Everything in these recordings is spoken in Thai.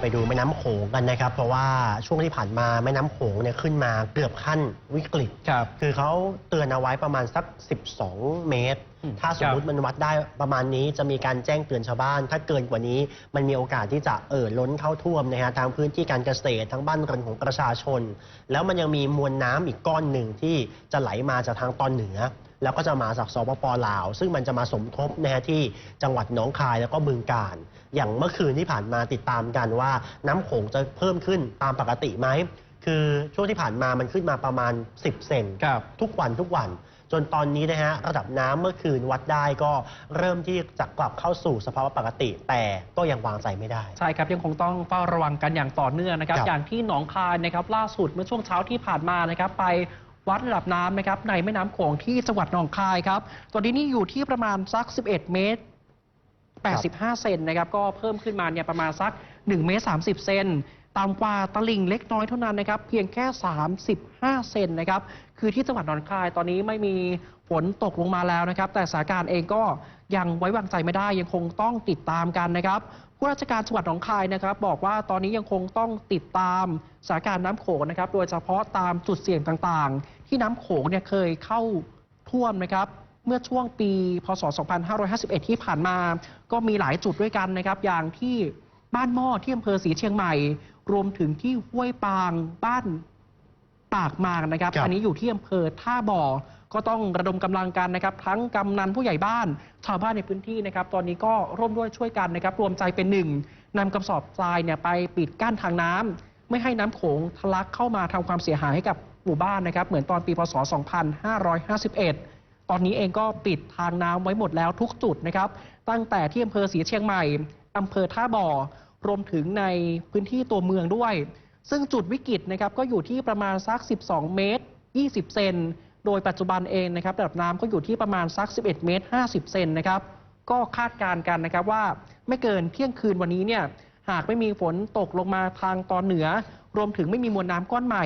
ไปดูแม่น้ำโขงกันนะครับ เพราะว่าช่วงที่ผ่านมาแม่น้ำโขงเนี่ยขึ้นมาเกือบขั้นวิกฤต ครับ คือเขาเตือนเอาไว้ประมาณสัก 12 เมตร อืมถ้าสมมติมันวัดได้ประมาณนี้จะมีการแจ้งเตือนชาวบ้าน ถ้าเกินกว่านี้มันมีโอกาสที่จะเอ่อล้นเข้าท่วมนะฮะทางพื้นที่การเกษตรทั้งบ้านเรือนของประชาชน แล้วมันยังมีมวลน้ำอีกก้อนหนึ่งที่จะไหลมาจากทางตอนเหนือ แล้วก็จะมาจากสปปลาว ซึ่งมันจะมาสมทบนะฮะที่จังหวัดหนองคายแล้วก็บึงกาฬอย่างเมื่อคืนที่ผ่านมาติดตามกันว่า น้ำโขงจะเพิ่มขึ้นตามปกติไหมคือช่วงที่ผ่านมามันขึ้นมาประมาณ 10 เซนครับทุกวันทุกวัน จนตอนนี้นะฮะระดับน้ำเมื่อคืนวัดได้ก็เริ่มที่จะกลับเข้าสู่สภาวะปกติ แต่ก็ยังวางใจไม่ได้ ใช่ครับยังคงต้องเฝ้าระวังกันอย่างต่อเนื่องนะครับครับอย่างที่หนองคายนะครับล่าสุดเมื่อช่วงเช้าที่ผ่านมานะครับไป วัดระดับน้ำนะครับในแม่น้ำโขงที่จังหวัดหนองคายครับ ตอนนี้นี่อยู่ที่ประมาณสัก 11 เมตร 85 เซนนะครับก็เพิ่มขึ้นมาเนี่ยประมาณสัก 1 เมตร 30 เซนต่ำกว่าตลิ่งเล็กน้อยเท่านั้นนะครับ เพียงแค่ 35 เซนนะครับ คือที่จังหวัดหนองคายตอนนี้ไม่มีฝนตกลงมาแล้วนะครับ แต่สถานการณ์เองก็ยังไว้วางใจไม่ได้ยังคงต้องติดตามกันนะครับผู้ราชการจังหวัดหนองคายนะครับ บอกว่าตอนนี้ยังคงต้องติดตามสถานการณ์น้ำโขงนะครับ โดยเฉพาะตามจุดเสี่ยงต่างๆ ที่น้ำโขงเนี่ยเคยเข้าท่วมนะครับเมื่อช่วงปี พศ 2551 ที่ผ่านมา ก็มีหลายจุดด้วยกันนะครับ อย่างที่บ้านหม้อที่อำเภอศรีเชียงใหม่ รวมถึงที่ห้วยปางบ้านปากมางนะครับครับอันนี้อยู่ที่อำเภอท่าบ่อ ก็ต้องระดมกำลังกันนะครับ ทั้งกำนันผู้ใหญ่บ้าน ชาวบ้านในพื้นที่นะครับ ตอนนี้ก็ร่วมด้วยช่วยกันนะครับ รวมใจเป็นหนึ่งนำกระสอบทรายเนี่ยไปปิดกั้นทางน้ำ ไม่ให้น้ำโขงทะลักเข้ามาทำความเสียหายให้กับหมู่บ้านนะครับ เหมือนตอนปีพศ 2551 ตอนนี้เองก็ปิดทางน้ำไว้หมดแล้วทุกจุดนะครับ ตั้งแต่ที่อำเภอศรีเชียงใหม่อำเภอท่าบ่อ รวมถึงในพื้นที่ตัวเมืองด้วย ซึ่งจุดวิกฤตนะครับก็อยู่ที่ประมาณสัก 12 เมตร 20 เซน โดยปัจจุบันเองนะครับระดับน้ำก็อยู่ที่ประมาณสัก 11 เมตร 50 เซนนะครับ ก็คาดการณ์กันนะครับว่าไม่เกินเที่ยงคืนวันนี้เนี่ย หากไม่มีฝนตกลงมาทางตอนเหนือ รวมถึงไม่มีมวลน้ำก้อนใหม่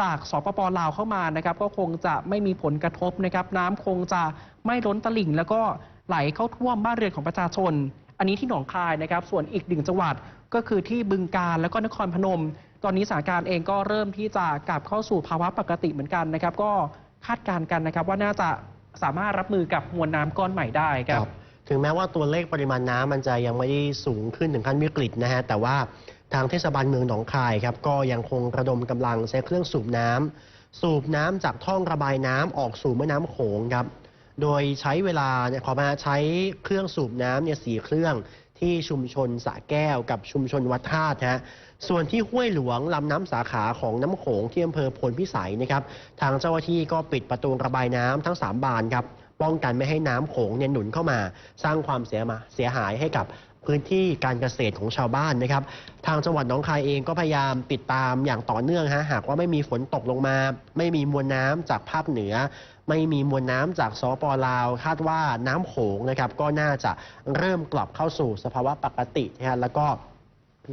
จากสปปลาวเข้ามานะครับ ก็คงจะไม่มีผลกระทบนะครับ น้ำคงจะไม่ล้นตลิ่ง แล้วก็ไหลเข้าท่วมบ้านเรือนของประชาชน อันนี้ที่หนองคายนะครับ ส่วนอีกหนึ่งจังหวัดก็คือที่บึงกาฬแล้วก็นครพนม ตอนนี้สถานการณ์เองก็เริ่มที่จะกลับเข้าสู่ภาวะปกติเหมือนกันนะครับ ก็คาดการณ์กันนะครับว่าน่าจะสามารถรับมือกับมวลน้ำก้อนใหม่ได้ครับ ถึงแม้ว่าตัวเลขปริมาณน้ำมันจะยังไม่ได้สูงขึ้นถึงขั้นวิกฤตนะฮะ แต่ว่าทางเทศบาลเมืองหนองคายครับก็ยังคงระดมกำลังใช้เครื่องสูบน้ำสูบน้ำจากท่องระบายน้ำออกสู่แม่น้ำโขงครับ โดยใช้เวลาเนี่ยขอมาใช้เครื่องสูบน้ำเนี่ยสี่เครื่องที่ชุมชนสระแก้วกับชุมชนวัดธาตุฮะ ส่วนที่ห้วยหลวงลำน้ำสาขาของน้ำโขงที่อำเภอพลพิสัยนะครับ ทางเจ้าหน้าที่ก็ปิดประตูระบายน้ำทั้ง 3 บานครับ ป้องกันไม่ให้น้ำโขงเนี่ยหนุนเข้ามาสร้างความเสียมาเสียหายให้กับพื้นที่การเกษตรของชาวบ้านนะครับ ทางจังหวัดหนองคายเองก็พยายามติดตามอย่างต่อเนื่องฮะหากว่าไม่มีฝนตกลงมา ไม่มีมวลน้ำจากภาคเหนือ ไม่มีมวลน้ำจากสปลาว คาดว่าน้ำโขงนะครับ ก็น่าจะเริ่มกลับเข้าสู่สภาวะปกตินะฮะแล้วก็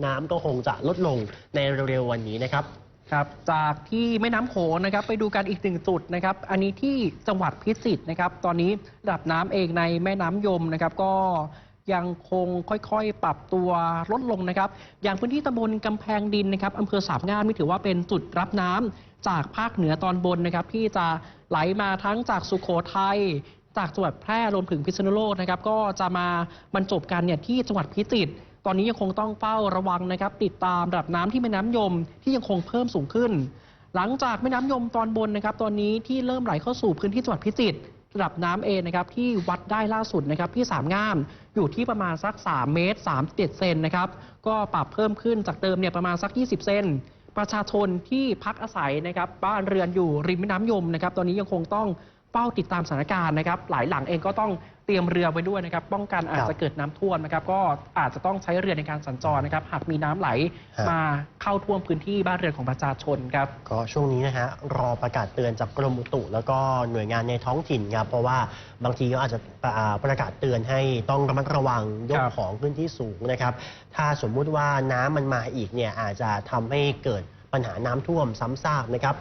น้ำก็คงจะลดลงในเร็วๆวันนี้นะครับ ครับจากที่แม่น้ำโขงนะครับไปดูกันอีกหนึ่งจุดนะครับ อันนี้ที่จังหวัดพิจิตรนะครับ ตอนนี้ระดับน้ำเองในแม่น้ำยมนะครับ ก็ยังคงค่อยๆ ปรับตัวลดลงนะครับ อย่างพื้นที่ตำบลกำแพงดินนะครับอำเภอสามงามนี่ถือว่าเป็นจุดรับน้ำจากภาคเหนือตอนบนนะครับ ที่จะไหลมาทั้งจากสุโขทัย จากจังหวัดแพร่รวมถึงพิษณุโลกนะครับก็จะมาบรรจบกันเนี่ยที่จังหวัดพิจิตรตอนนี้ยังคงต้องเฝ้าระวังนะครับ ติดตามระดับน้ำที่แม่น้ำยมที่ยังคงเพิ่มสูงขึ้น หลังจากแม่น้ำยมตอนบนนะครับ ตอนนี้ที่เริ่มไหลเข้าสู่พื้นที่จังหวัดพิจิตรระดับน้ำเองนะครับที่วัดได้ล่าสุดนะครับที่สามงาม อยู่ที่ประมาณสัก 3 เมตร3เซนนะครับก็ปรับเพิ่มขึ้นจากเดิมเนี่ยประมาณสัก 20 เซนประชาชนที่พักอาศัยนะครับบ้านเรือนอยู่ริมแม่น้ำยมนะครับ ตอนนี้ยังคงต้อง เฝ้าติดตามสถานการณ์นะครับ หลายหลังเองก็ต้องเตรียมเรือไว้ด้วยนะครับ ป้องกันอาจจะเกิดน้ำท่วมนะครับ ก็อาจจะต้องใช้เรือในการสัญจรนะครับ หากมีน้ำไหลฮะมาเข้าท่วมพื้นที่บ้านเรือนของประชาชนครับ ก็ช่วงนี้นะฮะรอประกาศเตือนจากกรมอุตุ แล้วก็หน่วยงานในท้องถิ่นครับ เพราะว่าบางทีก็อาจจะอ่าประกาศเตือนให้ต้องระมัดระวังยกครับของขึ้นที่สูงนะครับ ถ้าสมมุติว่าน้ำมันมาอีกเนี่ยอาจจะทำให้เกิดปัญหาน้ำท่วมซ้ำซากนะครับ